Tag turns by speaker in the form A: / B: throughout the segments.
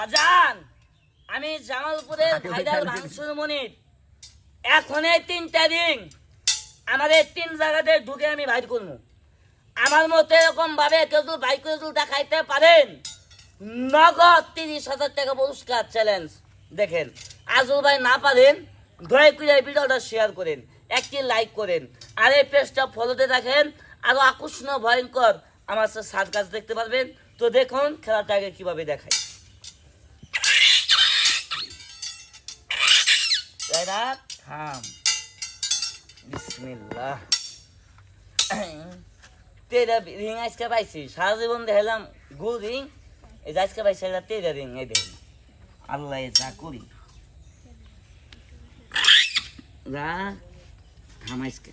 A: বাজান আমি জামালপুরের ভাইরাল ভাঙসুর মনির এখন এই তিনটা দিন আমাদের তিন জায়গাতে ঢুকে আমি বাইর করব। আমার মতো এরকম ভাবে কেউ যদি বাইক করে যদি দেখাইতে পারেন নগদ তিরিশ হাজার টাকা পুরস্কার চ্যালেঞ্জ দেখেন। আজল ভাই না পারেন দয়া করে এই ভিডিওটা শেয়ার করেন একটি লাইক করেন। আর এই পেজটা ফলোতে রাখেন আরও আকর্ষণীয় ভয়ঙ্কর আমার কাজ দেখতে পারবেন। তো দেখুন খেলাটাকে কীভাবে দেখাই এরা থাম বিসমিল্লাহ তেরা রিং আজকে পাইছি সারা জীবন দেখালাম গু রিং এই আজকে পাইছি এটা তেরা রিং এই দেখুন। আল্লাহ যা করি। যা, থাম আজকে।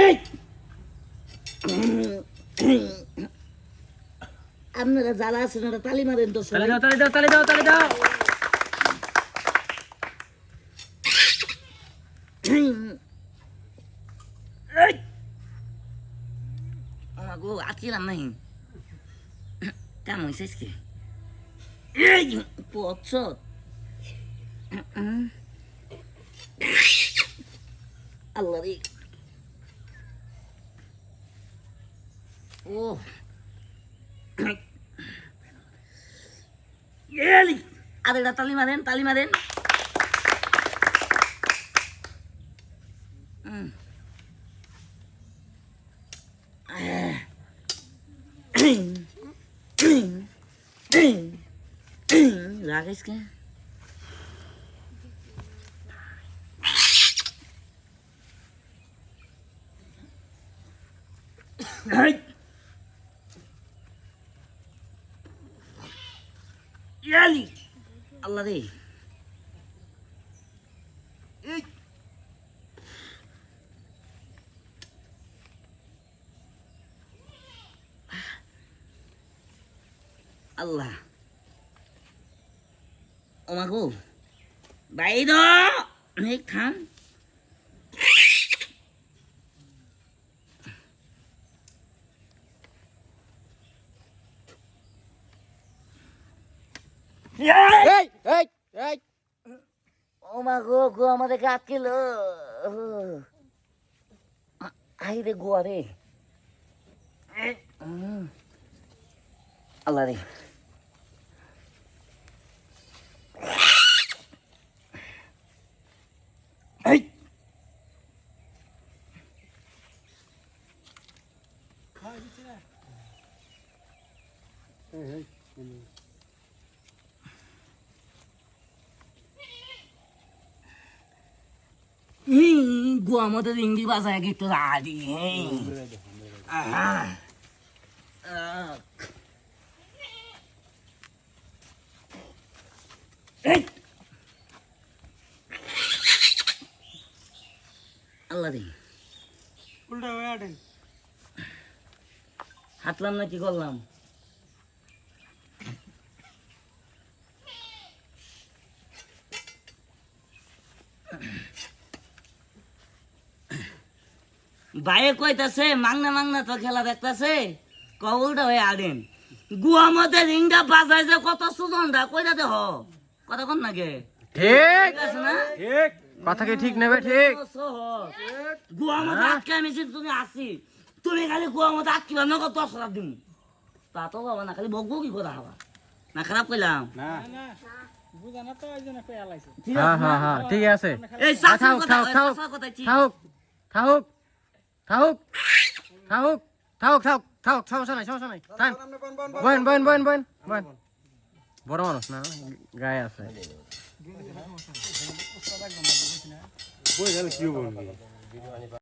A: এই! আপনারা যারা আছেন ওরা তালি মারেন তো
B: তালে
A: সবাই।
B: দাও তালে দাও তালে দাও তালে দাও
A: এই! আমার গো আটকিলাম নাই কেমন হয়েছে আজকে এই পচ্ছ আল্লাহ রে ও ¡Yeli! A ver, a Talimadén, Talimadén. Mm. Ah. ¿Sabes qué? Ay. ইয়ালি আল্লাহ রে। আল্লাহ। ও মাগো বাইর খান
B: এই এই এই
A: ও মা গো গো আমাদেরকে আটকিল। আই রে গোয়া রে। আল্লাহ রে। এই। গো আমাদের ইংলি বাজায় একটু রাজি আহা। আল্লাহ
B: উল্টা
A: হাঁটলাম না কি করলাম? বাইরে কইতাছে মাংনা মাংনা তো খেলা দেখতাছে কবলটা হয়ে আড়েন গুয়া মধ্যে রিংটা বাজায় যে কত সুজনটা কইটা দেহ কথা কোন নাকি
B: ঠিক
A: ঠিক আছে না
B: ঠিক কথা কি ঠিক নেবে ঠিক
A: গুয়া মধ্যে আটকে আমি তুমি আসি তুমি খালি গুয়া মধ্যে আটকিবা নগদ দশ হাজার দিম তা তো বাবা না খালি বকবো কি করা হবা না খারাপ কইলাম
B: না
A: ঠিক
B: হ্যাঁ
A: আছে না?
B: হ্যাঁ হ্যাঁ ঠিক আছে
A: এই সাসার কথা কথা
B: থাকুক থাকুক থাকুক থাকুক থাকুক থাকুক সমস্যা নাই সমস্যা নাই থাক বয়েন বয়েন বয়েন বয়েন বয়েন বড় মানুষ না গায়ে আছে
C: বই কি বলবি